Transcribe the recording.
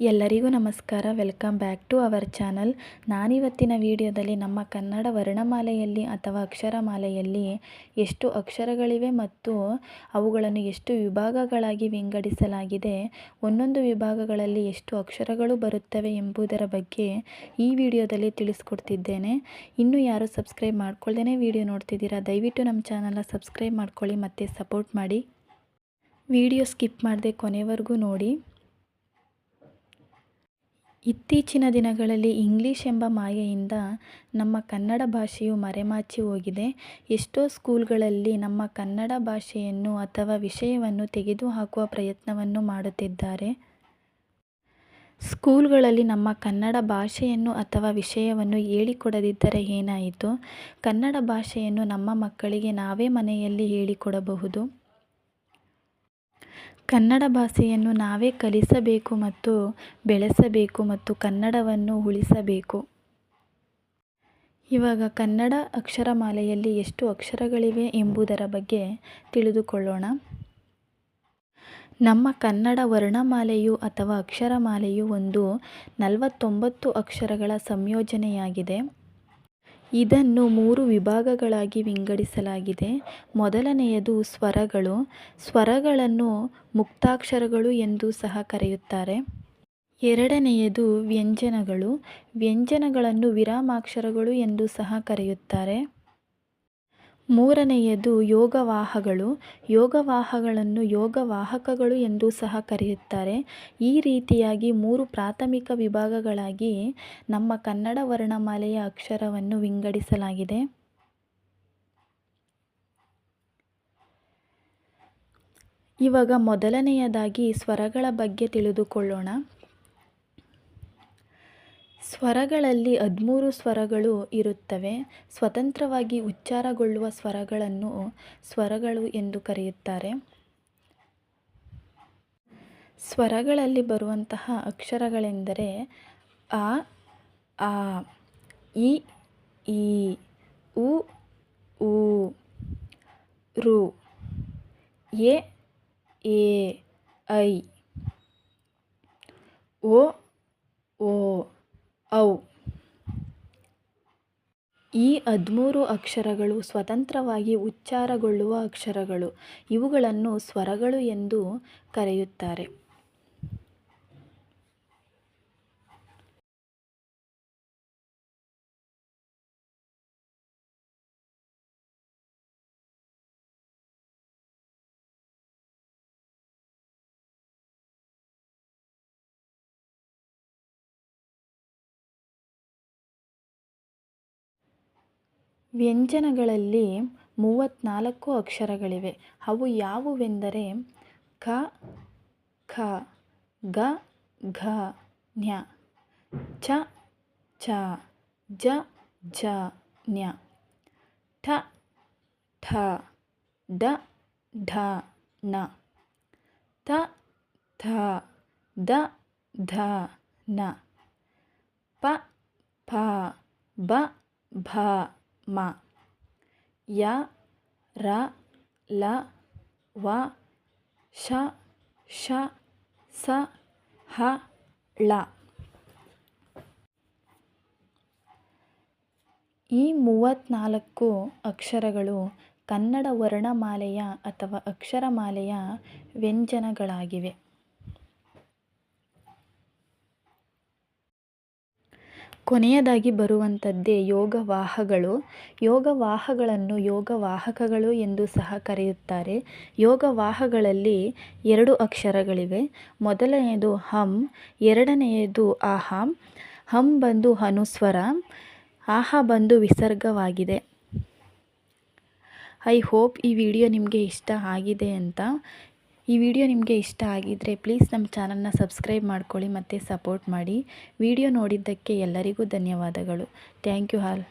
ಎಲ್ಲರಿಗೂ ನಮಸ್ಕಾರ. Welcome back to our channel. ನಾನಿವತ್ತಿನ ವಿಡಿಯೋದಲ್ಲಿ ನಮ್ಮ ಕನ್ನಡ ವರ್ಣಮಾಲೆಯಲ್ಲಿ ಅಥವಾ ಅಕ್ಷರಮಾಲೆಯಲ್ಲಿ ಎಷ್ಟು ಅಕ್ಷರಗಳಿವೆ ಮತ್ತು ಅವುಗಳನ್ನು ಎಷ್ಟು ವಿಭಾಗಗಳಾಗಿ ವಿಂಗಡಿಸಲಾಗಿದೆ, ಒಂದೊಂದು ವಿಭಾಗಗಳಲ್ಲಿ ಎಷ್ಟು ಅಕ್ಷರಗಳು ಬರುತ್ತವೆ ಎಂಬುದರ ಬಗ್ಗೆ ಈ ವಿಡಿಯೋದಲ್ಲಿ ತಿಳಿಸ್ಕೊಡ್ತಿದ್ದೇನೆ. ಇನ್ನೂ ಯಾರು ಸಬ್ಸ್ಕ್ರೈಬ್ ಮಾಡ್ಕೊಳ್ದೇ ವಿಡಿಯೋ ನೋಡ್ತಿದ್ದೀರಾ, ದಯವಿಟ್ಟು ನಮ್ಮ ಚಾನಲ್ನ ಸಬ್ಸ್ಕ್ರೈಬ್ ಮಾಡ್ಕೊಳ್ಳಿ ಮತ್ತು ಸಪೋರ್ಟ್ ಮಾಡಿ. ವಿಡಿಯೋ ಸ್ಕಿಪ್ ಮಾಡದೆ ಕೊನೆವರೆಗೂ ನೋಡಿ. ಇತ್ತೀಚಿನ ದಿನಗಳಲ್ಲಿ ಇಂಗ್ಲೀಷ್ ಎಂಬ ಮಾಯೆಯಿಂದ ನಮ್ಮ ಕನ್ನಡ ಭಾಷೆಯು ಮರೆಮಾಚಿ ಹೋಗಿದೆ. ಎಷ್ಟೋ ಸ್ಕೂಲ್ಗಳಲ್ಲಿ ನಮ್ಮ ಕನ್ನಡ ಭಾಷೆಯನ್ನು ಅಥವಾ ವಿಷಯವನ್ನು ತೆಗೆದುಹಾಕುವ ಪ್ರಯತ್ನವನ್ನು ಮಾಡುತ್ತಿದ್ದಾರೆ. ಸ್ಕೂಲ್ಗಳಲ್ಲಿ ನಮ್ಮ ಕನ್ನಡ ಭಾಷೆಯನ್ನು ಅಥವಾ ವಿಷಯವನ್ನು ಹೇಳಿಕೊಡದಿದ್ದರೆ ಏನಾಯಿತು? ಕನ್ನಡ ಭಾಷೆಯನ್ನು ನಮ್ಮ ಮಕ್ಕಳಿಗೆ ನಾವೇ ಮನೆಯಲ್ಲಿ ಹೇಳಿಕೊಡಬಹುದು. ಕನ್ನಡ ಭಾಷೆಯನ್ನು ನಾವೇ ಕಲಿಸಬೇಕು ಮತ್ತು ಬೆಳೆಸಬೇಕು ಮತ್ತು ಕನ್ನಡವನ್ನು ಉಳಿಸಬೇಕು. ಇವಾಗ ಕನ್ನಡ ಅಕ್ಷರಮಾಲೆಯಲ್ಲಿ ಎಷ್ಟು ಅಕ್ಷರಗಳಿವೆ ಎಂಬುದರ ಬಗ್ಗೆ ತಿಳಿದುಕೊಳ್ಳೋಣ. ನಮ್ಮ ಕನ್ನಡ ವರ್ಣಮಾಲೆಯು ಅಥವಾ ಅಕ್ಷರಮಾಲೆಯು ಒಂದು ನಲವತ್ತೊಂಬತ್ತು ಅಕ್ಷರಗಳ ಸಂಯೋಜನೆಯಾಗಿದೆ. ಇದನ್ನು ಮೂರು ವಿಭಾಗಗಳಾಗಿ ವಿಂಗಡಿಸಲಾಗಿದೆ. ಮೊದಲನೆಯದು ಸ್ವರಗಳು. ಸ್ವರಗಳನ್ನು ಮುಕ್ತಾಕ್ಷರಗಳು ಎಂದು ಸಹ ಕರೆಯುತ್ತಾರೆ. ಎರಡನೆಯದು ವ್ಯಂಜನಗಳು. ವ್ಯಂಜನಗಳನ್ನು ವಿರಾಮಾಕ್ಷರಗಳು ಎಂದು ಸಹ ಕರೆಯುತ್ತಾರೆ. ಮೂರನೆಯದು ಯೋಗವಾಹಗಳು. ಯೋಗವಾಹಗಳನ್ನು ಯೋಗವಾಹಕಗಳು ಎಂದು ಸಹ ಕರೆಯುತ್ತಾರೆ. ಈ ರೀತಿಯಾಗಿ ಮೂರು ಪ್ರಾಥಮಿಕ ವಿಭಾಗಗಳಾಗಿ ನಮ್ಮ ಕನ್ನಡ ವರ್ಣಮಾಲೆಯ ಅಕ್ಷರವನ್ನು ವಿಂಗಡಿಸಲಾಗಿದೆ. ಇವಾಗ ಮೊದಲನೆಯದಾಗಿ ಸ್ವರಗಳ ಬಗ್ಗೆ ತಿಳಿದುಕೊಳ್ಳೋಣ. ಸ್ವರಗಳಲ್ಲಿ ಹದಿಮೂರು ಸ್ವರಗಳು ಇರುತ್ತವೆ. ಸ್ವತಂತ್ರವಾಗಿ ಉಚ್ಚಾರಗೊಳ್ಳುವ ಸ್ವರಗಳನ್ನು ಸ್ವರಗಳು ಎಂದು ಕರೆಯುತ್ತಾರೆ. ಸ್ವರಗಳಲ್ಲಿ ಬರುವಂತಹ ಅಕ್ಷರಗಳೆಂದರೆ ಅ, ಆ, ಇ ಇ ಉ ಊ ರು, ಎ ಎ, ಐ, ಓ ಓ. ಔ ಈ ಹದಿಮೂರು ಅಕ್ಷರಗಳು ಸ್ವತಂತ್ರವಾಗಿ ಉಚ್ಚಾರಗೊಳ್ಳುವ ಅಕ್ಷರಗಳು. ಇವುಗಳನ್ನು ಸ್ವರಗಳು ಎಂದು ಕರೆಯುತ್ತಾರೆ. ವ್ಯಂಜನಗಳಲ್ಲಿ ಮೂವತ್ತ್ನಾಲ್ಕು ಅಕ್ಷರಗಳಿವೆ. ಅವು ಯಾವುವೆಂದರೆ ಕ, ಖ, ಗ, ಘ ಞ ಚ ಛ ಜ ಝ ಞ ಠ ಠ, ಡ, ಢ ಣ ತ, ಥ, ದ, ಧ, ನ, ಪ ಫ ಬ, ಭ ಮ. ಯ, ರ, ಲ, ವ, ಶ ಶ, ಸ, ಹ, ಳ. ಈ ಮೂವತ್ತ್ನಾಲ್ಕು ಅಕ್ಷರಗಳು ಕನ್ನಡ ವರ್ಣಮಾಲೆಯ ಅಥವಾ ಅಕ್ಷರಮಾಲೆಯ ವ್ಯಂಜನಗಳಾಗಿವೆ. ಕೊನೆಯದಾಗಿ ಬರುವಂಥದ್ದೇ ಯೋಗವಾಹಗಳು. ಯೋಗವಾಹಗಳನ್ನು ಯೋಗವಾಹಕಗಳು ಎಂದು ಸಹ ಕರೆಯುತ್ತಾರೆ. ಯೋಗವಾಹಗಳಲ್ಲಿ ಎರಡು ಅಕ್ಷರಗಳಿವೆ. ಮೊದಲನೆಯದು ಹಂ, ಎರಡನೆಯದು ಆಹಂ ಹಂ ಬಂದು ಅನುಸ್ವರ, ಆಹಾ ಬಂದು ವಿಸರ್ಗವಾಗಿದೆ. ಐ ಹೋಪ್ ಈ ವಿಡಿಯೋ ನಿಮಗೆ ಇಷ್ಟ ಆಗಿದೆ ಅಂತ. ಈ ವಿಡಿಯೋ ನಿಮಗೆ ಇಷ್ಟ ಆಗಿದ್ದರೆ ಪ್ಲೀಸ್ ನಮ್ಮ ಚಾನಲ್ನ ಸಬ್ಸ್ಕ್ರೈಬ್ ಮಾಡ್ಕೊಳ್ಳಿ ಮತ್ತು ಸಪೋರ್ಟ್ ಮಾಡಿ. ವಿಡಿಯೋ ನೋಡಿದ್ದಕ್ಕೆ ಎಲ್ಲರಿಗೂ ಧನ್ಯವಾದಗಳು. Thank you all